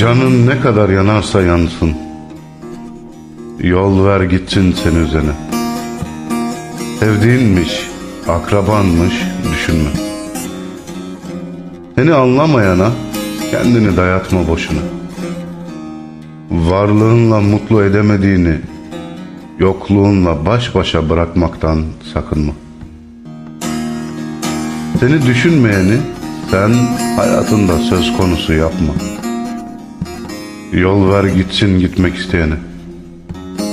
Canın ne kadar yanarsa yansın. Yol ver gitsin seni üzene. Sevdiğinmiş, akrabanmış düşünme. Seni anlamayana kendini dayatma boşuna. Varlığınla mutlu edemediğini yokluğunla baş başa bırakmaktan sakınma. Seni düşünmeyeni sen hayatında söz konusu yapma. Yol ver gitsin gitmek isteyene.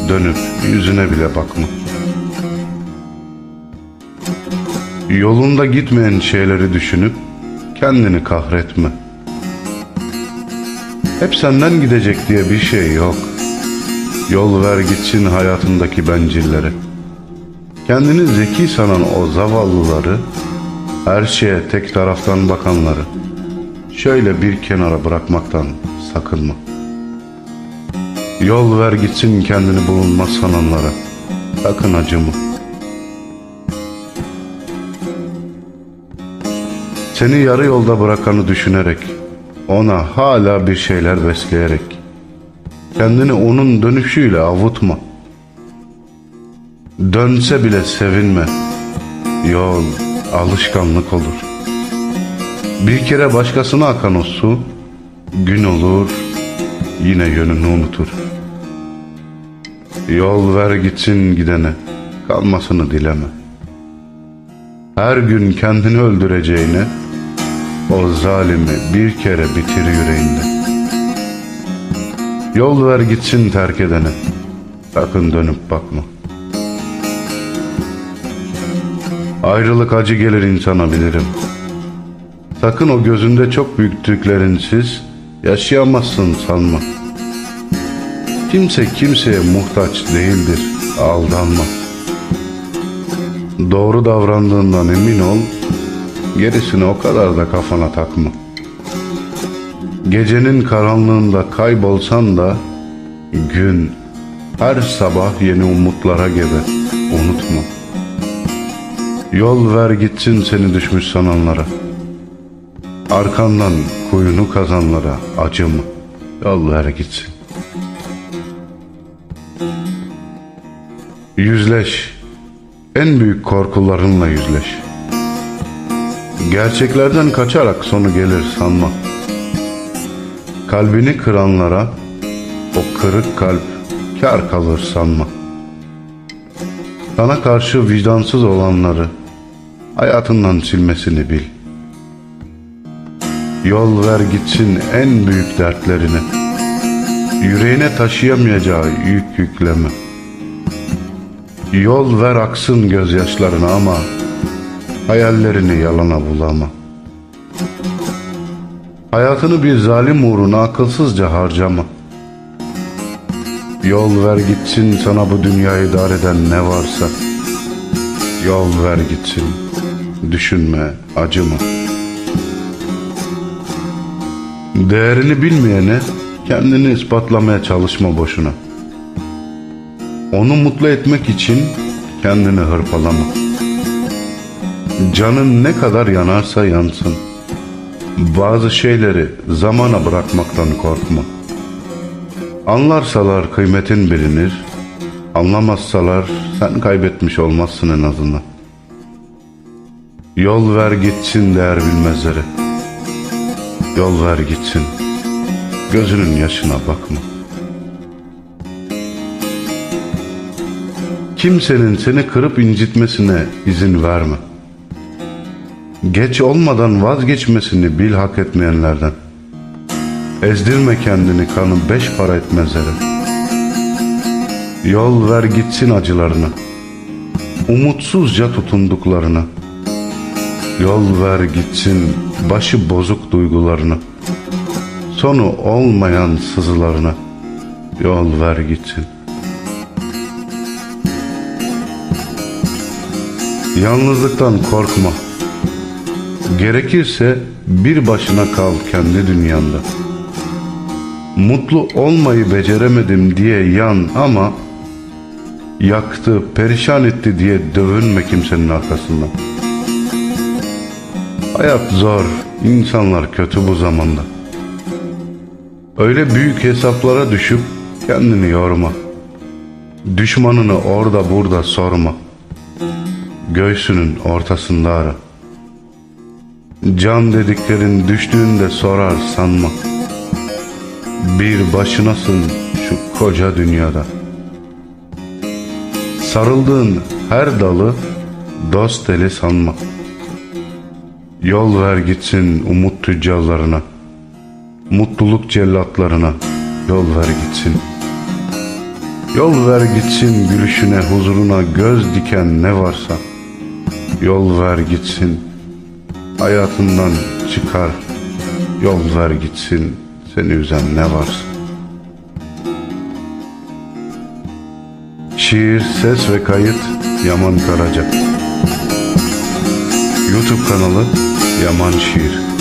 Dönüp yüzüne bile bakma. Yolunda gitmeyen şeyleri düşünüp kendini kahretme. Hep senden gidecek diye bir şey yok. Yol ver gitsin hayatındaki bencillere. Kendini zeki sanan o zavallıları, her şeye tek taraftan bakanları, şöyle bir kenara bırakmaktan sakınma. Yol ver gitsin kendini bulunmaz sananlara, sakın acıma. Seni yarı yolda bırakanı düşünerek, ona hala bir şeyler besleyerek, kendini onun dönüşüyle avutma. Dönse bile sevinme. Yol alışkanlık olur. Bir kere başkasına akan o su, gün olur, yine yönünü unutur. Yol ver gitsin gidene, kalmasını dileme. Her gün kendini öldüreceğine, o zalimi bir kere bitir yüreğinde. Yol ver gitsin terk edene, sakın dönüp bakma. Ayrılık acı gelir insana bilirim. Sakın o gözünde çok büyüttüklerinsiz yaşayamazsın sanma. Kimse kimseye muhtaç değildir, aldanma. Doğru davrandığından emin ol, gerisini o kadar da kafana takma. Gecenin karanlığında kaybolsan da gün her sabah yeni umutlara gebe, unutma. Yol ver gitsin seni düşmüş sananlara. Arkandan kuyunu kazanlara acıma. Yol ver gitsin. Yüzleş. En büyük korkularınla yüzleş. Gerçeklerden kaçarak sonu gelir sanma. Kalbini kıranlara o kırık kalp kar kalır sanma. Sana karşı vicdansız olanları hayatından silmesini bil. Yol ver gitsin en büyük dertlerini. Yüreğine taşıyamayacağı yük yükleme. Yol ver aksın gözyaşlarına ama hayallerini yalana bulama. Hayatını bir zalim uğruna akılsızca harcama. Yol ver gitsin sana bu dünyayı dar eden ne varsa. Yol ver gitsin. Düşünme, acıma. Değerini bilmeyene kendini ispatlamaya çalışma boşuna. Onu mutlu etmek için kendini hırpalama. Canın ne kadar yanarsa yansın. Bazı şeyleri zamana bırakmaktan korkma. Anlarsalar kıymetin bilinir, anlamazsalar sen kaybetmiş olmazsın en azından. Yol ver gitsin değer bilmezlere. Yol ver gitsin, gözünün yaşına bakma. Kimsenin seni kırıp incitmesine izin verme. Geç olmadan vazgeçmesini bil hak etmeyenlerden. Ezdirme kendini kanı beş para etmezlere. Yol ver gitsin acılarına. Umutsuzca tutunduklarına. Yol ver gitsin başı bozuk duygularına. Sonu olmayan sızılarına. Yol ver gitsin. Yalnızlıktan korkma. Gerekirse bir başına kal kendi dünyanda. Mutlu olmayı beceremedim diye yan ama yaktı, perişan etti diye dövünme kimsenin arkasından. Hayat zor, insanlar kötü bu zamanda. Öyle büyük hesaplara düşüp kendini yorma. Düşmanını orada burada sorma. Göğsünün ortasında ara. Can dediklerin düştüğünde sorar sanma. Bir başınasın şu koca dünyada. Sarıldığın her dalı dost eli sanma. Yol ver gitsin umut tüccarlarına. Mutluluk cellatlarına yol ver gitsin. Yol ver gitsin gülüşüne huzuruna göz diken ne varsa. Yol ver gitsin hayatından çıkar. Yol ver gitsin seni üzen ne varsa. Şiir, ses ve kayıt Yaman Karaca YouTube kanalı Yaman Şiir